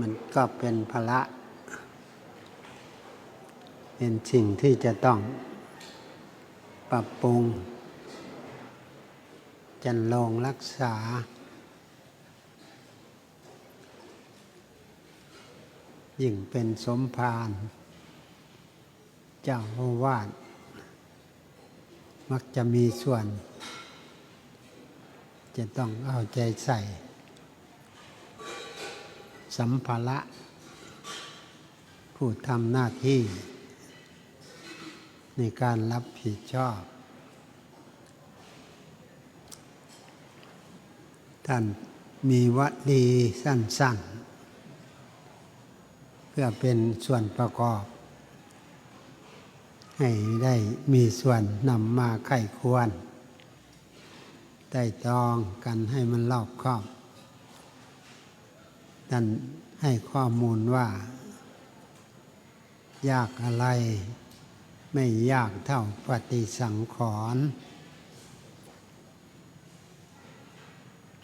มันก็เป็นภาระ เป็นสิ่งที่จะต้องปรับปรุง จันลงรักษา ยิ่งเป็นสมภารเจ้าอาวาสมักจะมีส่วน จะต้องเอาใจใส่ สัมภาระผู้ทำหน้าที่ ในการรับผิดชอบ ท่านมีวัดดีสั้นๆ เพื่อเป็นส่วนประกอบ ให้ได้มีส่วนนำมาไข้ควรไต่ตรองกันให้มันรอบคอบ ท่านให้ข้อมูลว่า ยากอะไร ไม่ยากเท่าปฏิสังขรณ์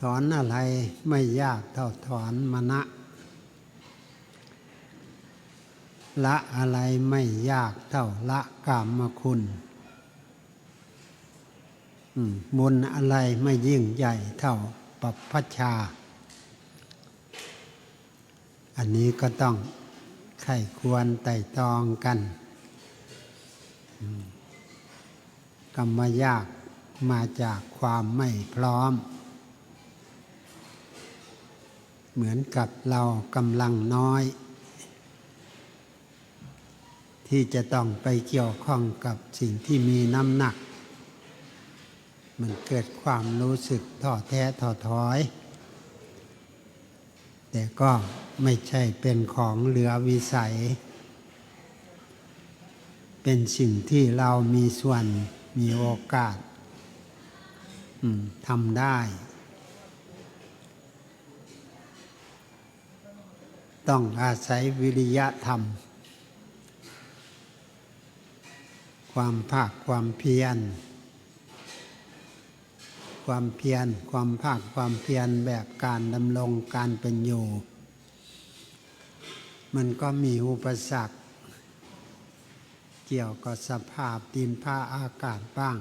ถอนอะไรไม่ยากเท่าถอนมณะละอะไรไม่ยากเท่าละกามคุณมบุญอะไรไม่ยิ่งใหญ่เท่าปัปพชา อันนี้ก็ต้องไข้ควรไต่ตองกัน กรรมยากมาจากความไม่พร้อม เหมือนกับเรากำลังน้อย ที่จะต้องไปเกี่ยวข้องกับสิ่งที่มีน้ำหนัก มันเกิดความรู้สึกท้อแท้ท้อถอย แต่ก็ ไม่ใช่เป็นของเหลือวิสัย เป็นสิ่งที่เรามีส่วนมีโอกาสทำได้ ต้องอาศัยวิริยะธรรม ความภาคความเพียร ความเพียร ความภาคความเพียรแบบการดำรงการเป็นอยู่ มันก็มีอุปสรรค เกี่ยวกับสภาพดินผ้าอากาศบ้าง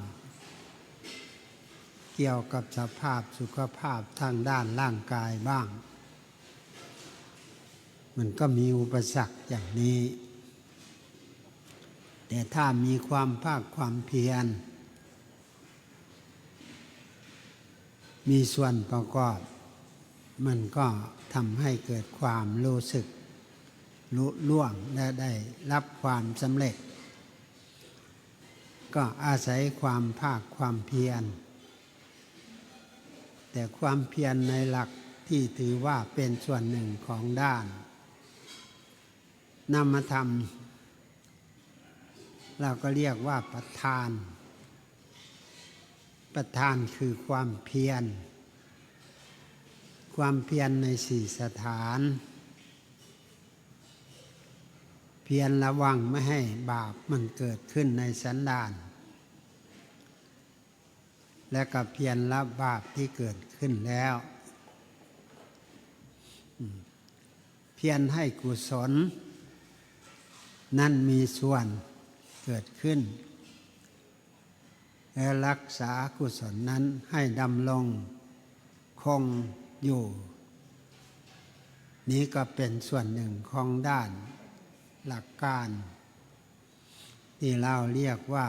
เกี่ยวกับสภาพสุขภาพทางด้านร่างกายบ้าง มันก็มีอุปสรรคอย่างนี้ แต่ถ้ามีความภาคความเพียร มีส่วนประกอบ มันก็ทำให้เกิดความรู้สึก ลุล่วงและได้รับความสำเร็จ ก็อาศัยความภาคความเพียร แต่ความเพียรในหลักที่ถือว่าเป็นส่วนหนึ่งของด้านนามธรรม เราก็เรียกว่าประธาน ประธานคือความเพียร ความเพียรในสี่สถาน เพียรระวังไม่ให้บาปมันเกิดขึ้นในสันดาน และกับเพียรละบาปที่เกิดขึ้นแล้ว เพียรให้กุศล นั่นมีส่วนเกิดขึ้น และรักษากุศลนั้นให้ดำรงคงอยู่ นี้ก็เป็นส่วนหนึ่งของด้าน หลักการ ที่เราเรียกว่า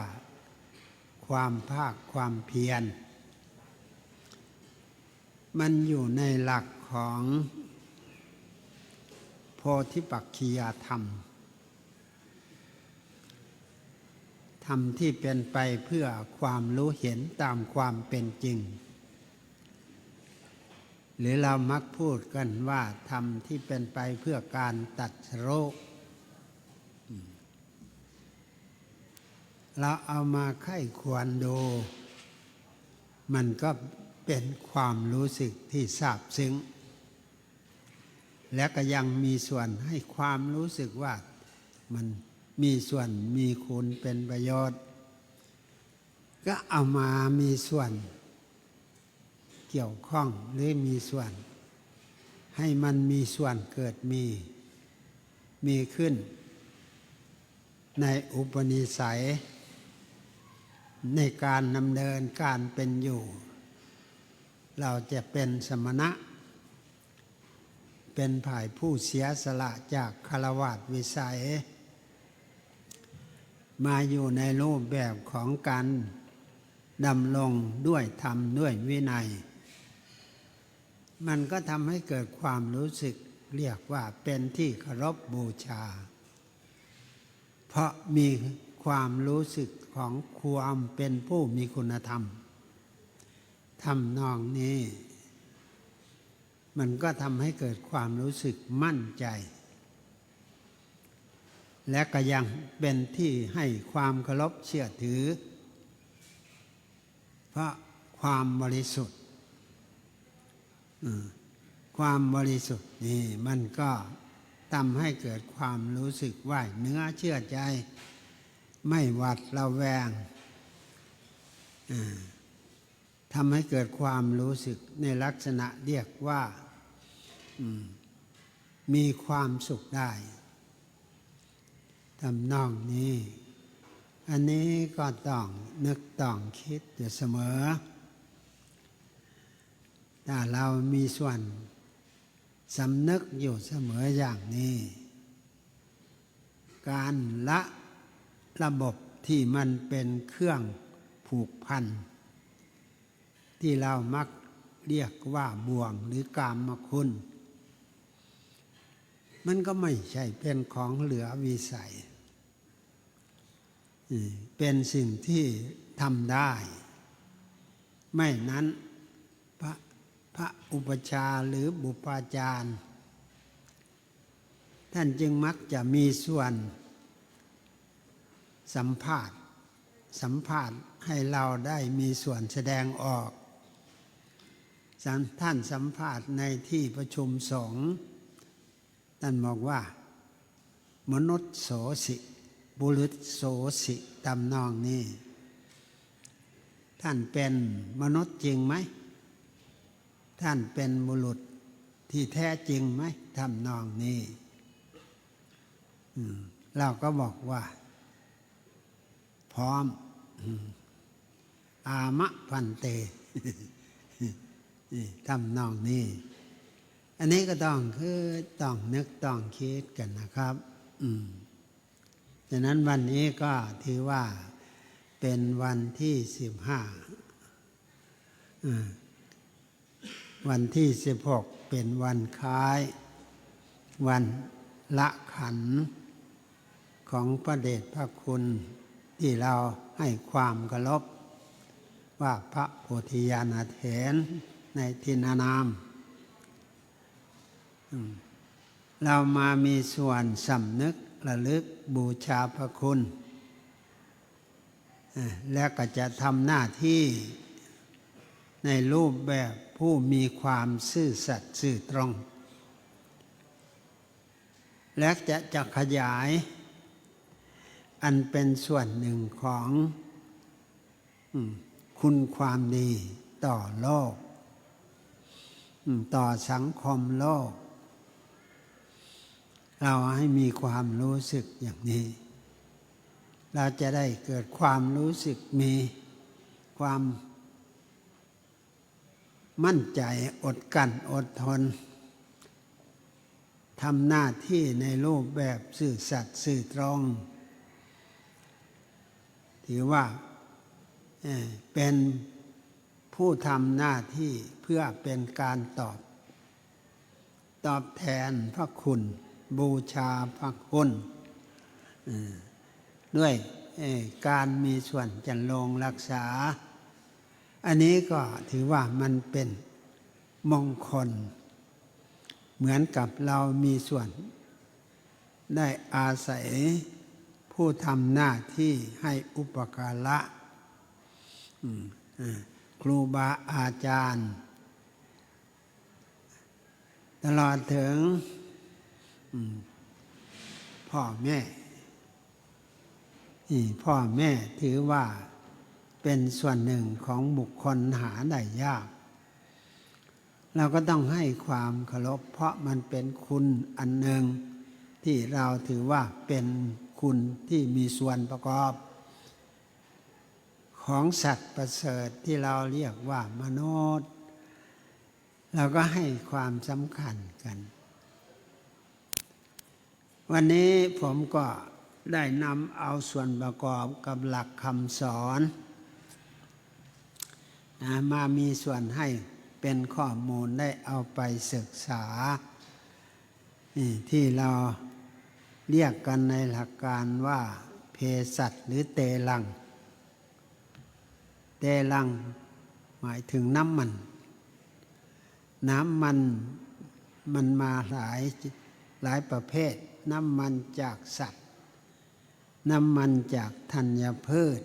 ความภาคความเพียร มันอยู่ในหลักของโพธิปักคียธรรม ธรรมที่เป็นไปเพื่อความรู้เห็นตามความเป็นจริงหรือเรามักพูดกันว่าธรรมที่เป็นไปเพื่อการตัดโรค เราเอามาไข้ควรดู มันก็เป็นความรู้สึกที่ซาบซึ้ง และก็ยังมีส่วนให้ความรู้สึกว่ามันมีส่วนมีคุณเป็นประโยชน์ ก็เอามามีส่วนเกี่ยวข้องหรือมีส่วน ใหให้มันมีส่วนเกิดมี มีขึ้น ในอุปนิสัย ในการดำเนินการเป็นอยู่ เราจะเป็นสมณะ เป็นฝ่ายผู้เสียสละจากคารวะวิสัย มาอยู่ในรูปแบบของการดำรงด้วยธรรมด้วยวินัย มันก็ทำให้เกิดความรู้สึกเรียกว่าเป็นที่เคารพบูชา เพราะมีความรู้สึก ของความเป็นผู้มีคุณธรรมทำนองนี้ มันก็ทำให้เกิดความรู้สึกมั่นใจ และก็ยังเป็นที่ให้ความเคารพเชื่อถือ เพราะความบริสุทธิ์ความบริสุทธิ์นี่มันก็ทำให้เกิดความรู้สึกว่าเนื้อเชื่อใจ ไม่หวัดระแวงทำให้เกิดความรู้สึกในลักษณะเรียกว่ามมีความสุขได้ทำนองนี้ อันนี้ก็ต้องนึกต้องคิดอยู่เสมอ ถ้าเรามีส่วนสำนึกอยู่เสมออย่างนี้ การละ ระบบที่มันเป็นเครื่องผูกพัน ที่เรามักเรียกว่าบ่วงหรือกามคุณ มันก็ไม่ใช่เป็นของเหลือวิสัย เป็นสิ่งที่ทำได้ ไม่นั้นพระพระอุปชาหรือบุปาจารย์ ท่านจึงมักจะมีส่วน สัมภาษณ์ สัมภาษณ์ให้เราได้มีส่วนแสดงออกท่านสัมภาษณ์ในที่ประชุมสงฆ์ท่านบอกว่า มนุษย์โสสิบุรุษโสสิตำนองนี้ท่านเป็นมนุษย์จริงไหม ท่านเป็นบุรุษที่แท้จริงไหมทำนองนี้เราก็บอกว่า พร้อม อามะพันเตทำนองนี้ อันนี้ก็ต้องคือต้องนึกต้องคิดกันนะครับอืมฉะนั้นวันนี้ก็ถือว่าเป็นวันที่สิบห้าวันที่สิบหกเป็นวันคล้าย วันละขันของพระเดชพระคุณ ที่เราให้ความเคารพว่าพระโพธิญาณเถรในทินานาม เรามามีส่วนสำนึกระลึกบูชาพระคุณ และก็จะทำหน้าที่ในรูปแบบผู้มีความซื่อสัตย์ซื่อตรง และจะจะขยาย อันเป็นส่วนหนึ่งของคุณความดีต่อโลก ต่อสังคมโลก เราให้มีความรู้สึกอย่างนี้ เราจะได้เกิดความรู้สึกมีความมั่นใจอดกันอดทนทำหน้าที่ในรูปแบบสื่อสัตย์สื่อตรง ถือว่าเป็นผู้ทำหน้าที่เพื่อเป็นการตอบ ตอบแทนพระคุณ บูชาพระคุณด้วยการมีส่วนจันลงรักษา อันนี้ก็ถือว่ามันเป็นมงคล เหมือนกับเรามีส่วนได้อาศัย ผู้ทำหน้าที่ให้อุปการะครูบาอาจารย์ ตลอดถึงพ่อแม่พ่อแม่ถือว่าเป็นส่วนหนึ่งของบุคคลหาได้ยาก เราก็ต้องให้ความเคารพเพราะมันเป็นคุณอันหนึ่งที่เราถือว่าเป็น คุณที่มีส่วนประกอบ ของสัตว์ประเสริฐที่เราเรียกว่ามนุษย์ เราก็ให้ความสำคัญกัน วันนี้ผมก็ได้นำเอาส่วนประกอบกับหลักคำสอน มามีส่วนให้เป็นข้อมูลได้เอาไปศึกษาที่เรา เรียกกันในหลักการว่าเพสัตหรือเตลัง เตลังหมายถึงน้ำมัน น้ำมันมันมาหลายหลายประเภท น้ำมันจากสัตว์ น้ำมันจากธัญพืช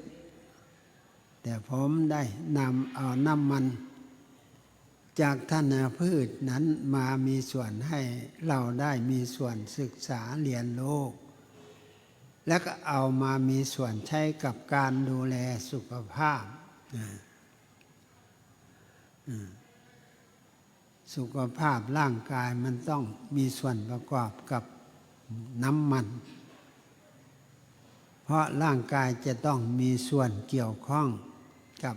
แต่ผมได้นำเอาน้ำมัน จากธัญพืชนั้นมามีส่วนให้เราได้มีส่วนศึกษาเรียนรู้และก็เอามามีส่วนใช้กับการดูแลสุขภาพนะสุขภาพร่างกายมันต้องมีส่วนประกอบกับน้ำมัน เพราะร่างกายจะต้องมีส่วนเกี่ยวข้องกับ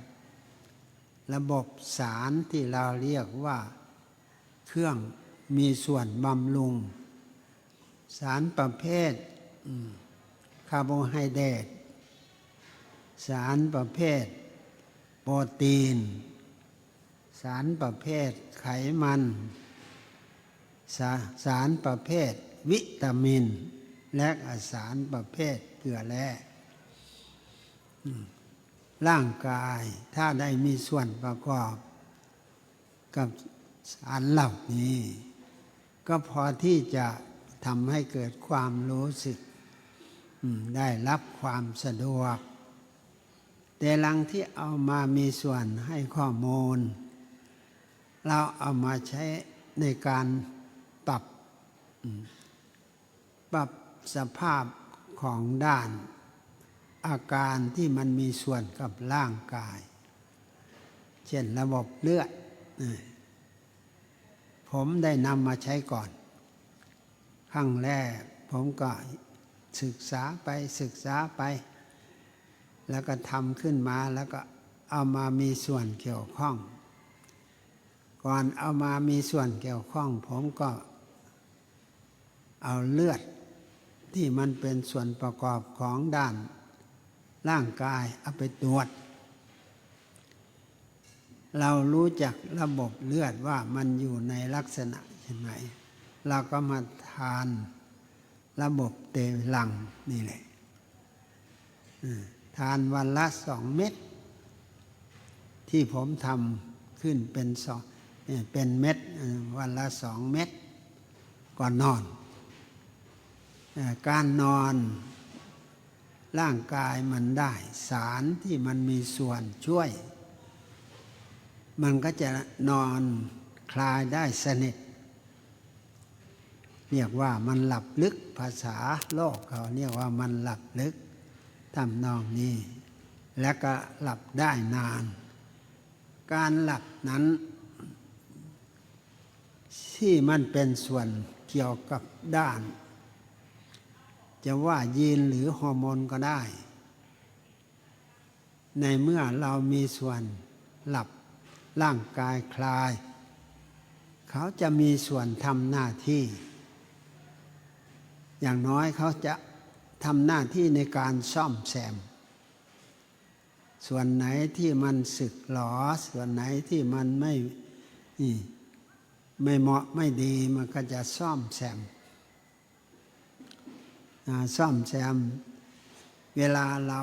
ระบบสารที่เราเรียกว่าเครื่องมีส่วนบำรุง สารประเภทคาร์โบไฮเดรตสารประเภท โปรตีน สารประเภทไขมันสาสารประเภทวิตามิน และสารประเภทเกลือแร่ ร่างกายถ้าได้มีส่วนประกอบ กับสารเหล่านี้ ก็พอที่จะทำให้เกิดความรู้สึกได้รับความสะดวก แต่หลังที่เอามามีส่วนให้ข้อมูล เราเอามาใช้ในการปรับ ปรับสภาพของด้าน อาการที่มันมีส่วนกับร่างกาย เช่นระบบเลือด ผมได้นำมาใช้ก่อนครั้งแรกผมก็ศึกษาไปศึกษาไป แล้วก็ทำขึ้นมาแล้วก็เอามามีส่วนเกี่ยวข้อง ก่อนเอามามีส่วนเกี่ยวข้อง ผมก็เอาเลือดที่มันเป็นส่วนประกอบของด้าน ร่างกายเอาไปตรวจ เรารู้จักระบบเลือดว่ามันอยู่ในลักษณะเช่นไหนเราก็มาทานระบบเตลังนี่แหละทานวันละสองเม็ดที่ผมทำขึ้นเป็นสองเป็นเม็ดวันละสองเม็ดก่อนนอน การนอน ร่างกายมันได้ สารที่มันมีส่วนช่วย มันก็จะนอนคลายได้สนิท เรียกว่ามันหลับลึกภาษาโลกเขาเรียกว่ามันหลับลึกทำนองนี้ และก็หลับได้นาน การหลับนั้น ที่มันเป็นส่วนเกี่ยวกับด้าน จะว่ายีนหรือฮอร์โมนก็ได้ ในเมื่อเรามีส่วนหลับร่างกายคลาย เขาจะมีส่วนทำหน้าที่ อย่างน้อยเขาจะทำหน้าที่ในการซ่อมแซม ส่วนไหนที่มันสึกหรอส่วนไหนที่มันไม่ไม่เหมาะไม่ดีมันก็จะซ่อมแซม ซ่อมแซม เวลาเรา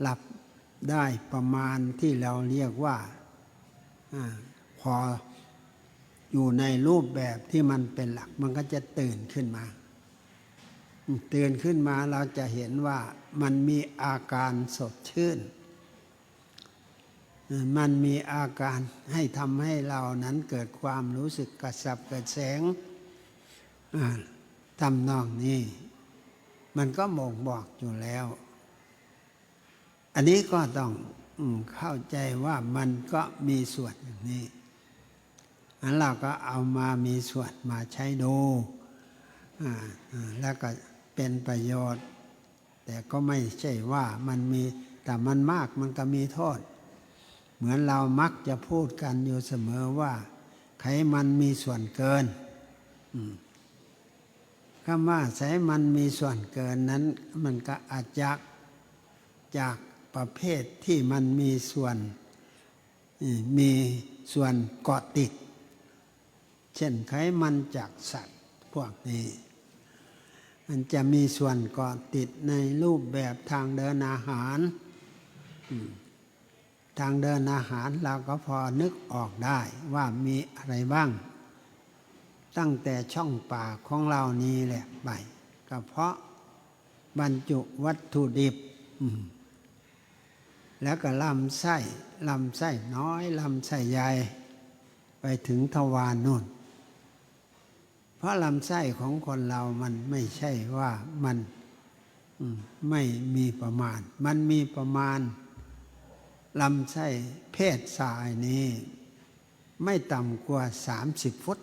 หลับได้ประมาณที่เราเรียกว่าอพออยู่ในรูปแบบที่มันเป็นหลัก มันก็จะตื่นขึ้นมา ตื่นขึ้นมาเราจะเห็นว่ามันมีอาการสดชื่น มันมีอาการให้ทำให้เรานั้นเกิดความรู้สึกกระสับกระแสงทำนองนี้ มันก็มองบอกอยู่แล้ว อันนี้ก็ต้องอเข้าใจว่ามันก็มีส่วนอย่างนี้อันเราก็เอามามีส่วนมาใช้ดูแล้วก็เป็นประโยชน์ แต่ก็ไม่ใช่ว่ามันมีแต่มันมากมันก็มีโทษ เหมือนเรามักจะพูดกันอยู่เสมอว่า ไขมันมีส่วนเกิน อืม คำว่าไขมันมีส่วนเกินนั้น มันก็อาจจะจากประเภทที่มันมีส่วนมีส่วนเกาะติด เช่นไขมันจากสัตว์พวกนี้ มันจะมีส่วนเกาะติดในรูปแบบทางเดินอาหาร ทางเดินอาหารเราก็พอนึกออกได้ว่ามีอะไรบ้าง ตั้งแต่ช่องปากของเรานี้แหละไปกระเพาะบรรจุวัตถุดิบ แล้วก็ลำไส้ลำไส้น้อยลำไส้ใหญ่ ไปถึงทวารนู่น เพราะลำไส้ของคนเรามันไม่ใช่ว่ามันไม่มีประมาณ มันมีประมาณลำไส้เพศชายนี้ ไม่ต่ำกว่าสามสิบฟุต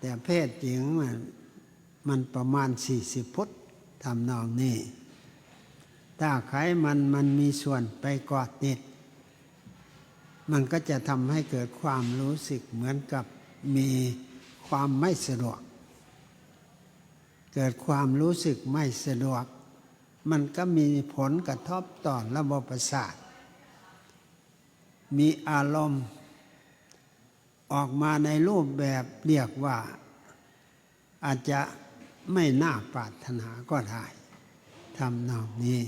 แต่เพศหญิงมันมันประมาณสี่สิบฟุตทำนองนี้ ถ้าไขมันมันมีส่วนไปกอดติด มันก็จะทำให้เกิดความรู้สึกเหมือนกับมีความไม่สะดวก เกิดความรู้สึกไม่สะดวก มันก็มีผลกระทบต่อระบบประสาท มีอารมณ์ ออกมาในรูปแบบเรียกว่า อาจจะไม่น่าปรารถนาก็ได้ทำนองนี้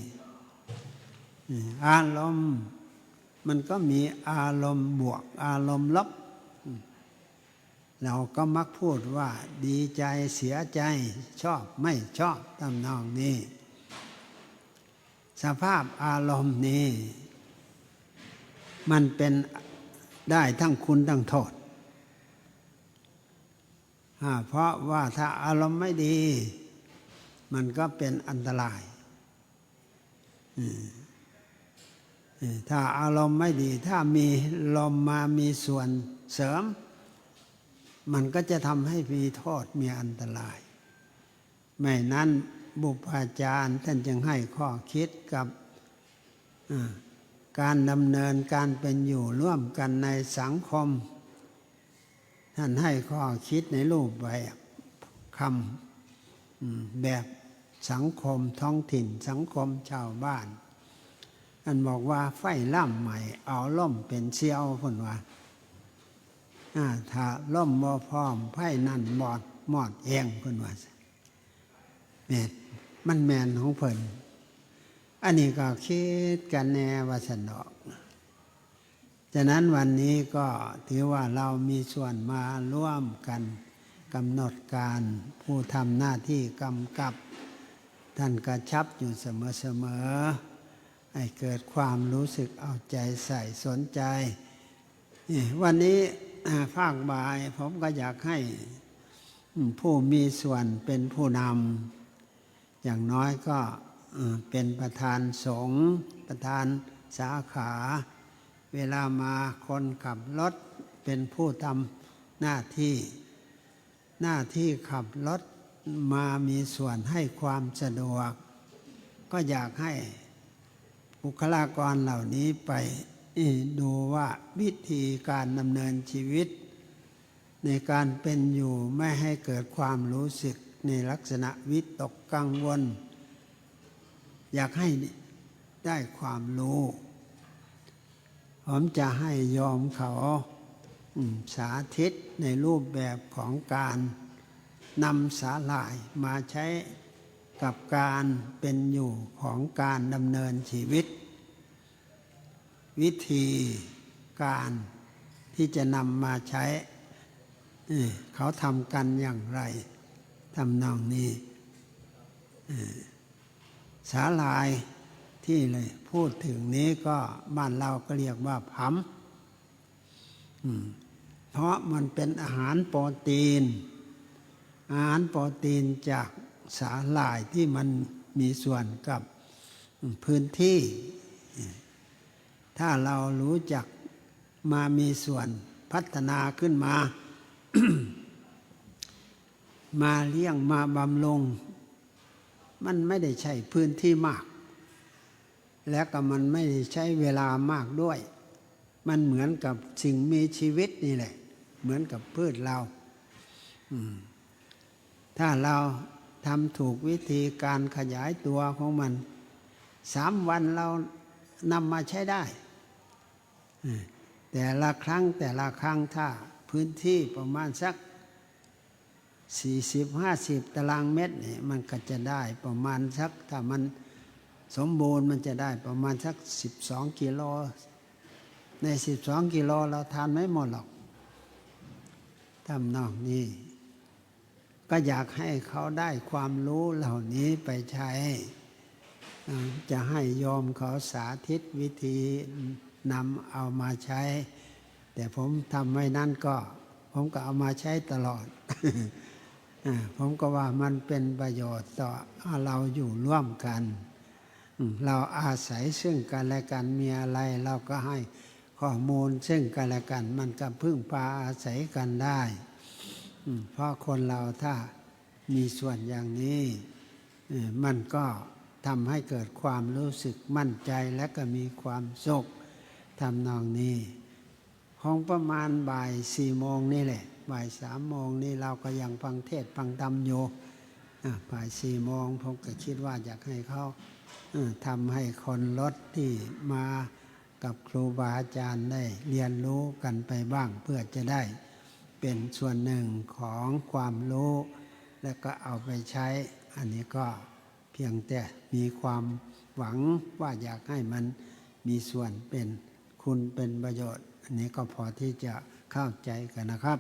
อารมณ์มันก็มีอารมณ์บวก อารมณ์ลบ เราก็มักพูดว่า ดีใจเสียใจชอบไม่ชอบทำนองนี้ สภาพอารมณ์นี้ มันเป็นได้ทั้งคุณทั้งโทษ เพราะว่าถ้าอารมณ์ไม่ดี มันก็เป็นอันตราย ถ้าอารมณ์ไม่ดี ถ้ามีลมมามีส่วนเสริม มันก็จะทำให้มีโทษมีอันตราย ไม่นั้นบุพอาจารย์ท่านจึงให้ข้อคิดกับการดำเนินการเป็นอยู่ร่วมกันในสังคม ท่านให้ข้อคิดในรูปแบบคำแบบสังคมท้องถิ่นสังคมชาวบ้าน อันบอกว่าไฟล่ำใหม่ เอาล่มเป็นเชียวพุ่นว่าถ้าล่มบ่พร้อมไฟนั่นหมอดหมอดเองพุ่นว่าแม่มันแมนของเพิ่นอันนี้ก็คิดกันแนวว่าสนอก ฉะนั้นวันนี้ก็ถือว่าเรามีส่วนมาร่วมกันกำหนดการผู้ทำหน้าที่กำกับ ท่านกระชับอยู่เสมอๆให้เกิดความรู้สึกเอาใจใส่สนใจ วันนี้อ่าภาคบ่ายผมก็อยากให้ผู้มีส่วนเป็นผู้นำอย่างน้อยก็เป็นประธานสงฆ์ประธานสาขา เวลามาคนขับรถเป็นผู้ทำหน้าที่ หน้าที่ขับรถมามีส่วนให้ความสะดวก ก็อยากให้บุคลากรเหล่านี้ไปดูว่าวิธีการดำเนินชีวิต ในการเป็นอยู่ไม่ให้เกิดความรู้สึกในลักษณะวิตกกังวล อยากให้ได้ความรู้ ผมจะให้ยอมเขาสาธิตในรูปแบบของการนำสาหร่ายมาใช้กับการเป็นอยู่ของการดำเนินชีวิต วิธีการที่จะนำมาใช้ เขาทำกันอย่างไรทำนองนี้สาลาย ที่เลยพูดถึงนี้ก็บ้านเราก็เรียกว่าผำอืมเพราะมันเป็นอาหารโปรตีน อาหารโปรตีนจากสาหร่ายที่มันมีส่วนกับพื้นที่ ถ้าเรารู้จักมามีส่วนพัฒนาขึ้นมา มาเลี้ยงมาบำรุง มันไม่ได้ใช้พื้นที่มาก และก็มันไม่ใช้เวลามากด้วย มันเหมือนกับสิ่งมีชีวิตนี่แหละ เหมือนกับพืชเราถ้าเราทำถูกวิธีการขยายตัวของมันสามวันเรานำมาใช้ได้ แต่ละครั้งแต่ละครั้งถ้าพื้นที่ประมาณสักสี่สิบห้าสิบตารางเมตรนี่มันก็จะได้ประมาณสักถ้ามัน สมบูรณ์มันจะได้ประมาณสักสิบสองกิโล ในสิบสองกิโลเราทานไม่หมดหรอกทำนองนี้ ก็อยากให้เขาได้ความรู้เหล่านี้ไปใช้ จะให้โยมเขาสาธิตวิธีนำเอามาใช้ แต่ผมทำไม่นั่นก็ ผมก็เอามาใช้ตลอดผมก็ว่ามันเป็นประโยชน์ต่อเราอยู่ร่วมกัน เราอาศัยซึ่งกันและกันมีอะไร เราก็ให้ข้อมูลซึ่งกันและกัน มันก็พึ่งพาอาศัยกันได้เพราะคนเราถ้ามีส่วนอย่างนี้ มันก็ทำให้เกิดความรู้สึกมั่นใจและก็มีความสุขทำนองนี้ของประมาณบ่ายสี่โมงนี่แหละ บ่ายสามโมงนี่เราก็ยังฟังเทศฟังธรรมอยู่บ่ายสี่โมงผมก็คิดว่าอยากให้เขา ทำให้คนรถที่มากับครูบาอาจารย์ได้เรียนรู้กันไปบ้างเพื่อจะได้เป็นส่วนหนึ่งของความรู้ และก็เอาไปใช้ อันนี้ก็เพียงแต่มีความหวังว่าอยากให้มันมีส่วนเป็นคุณเป็นประโยชน์ อันนี้ก็พอที่จะเข้าใจกันนะครับ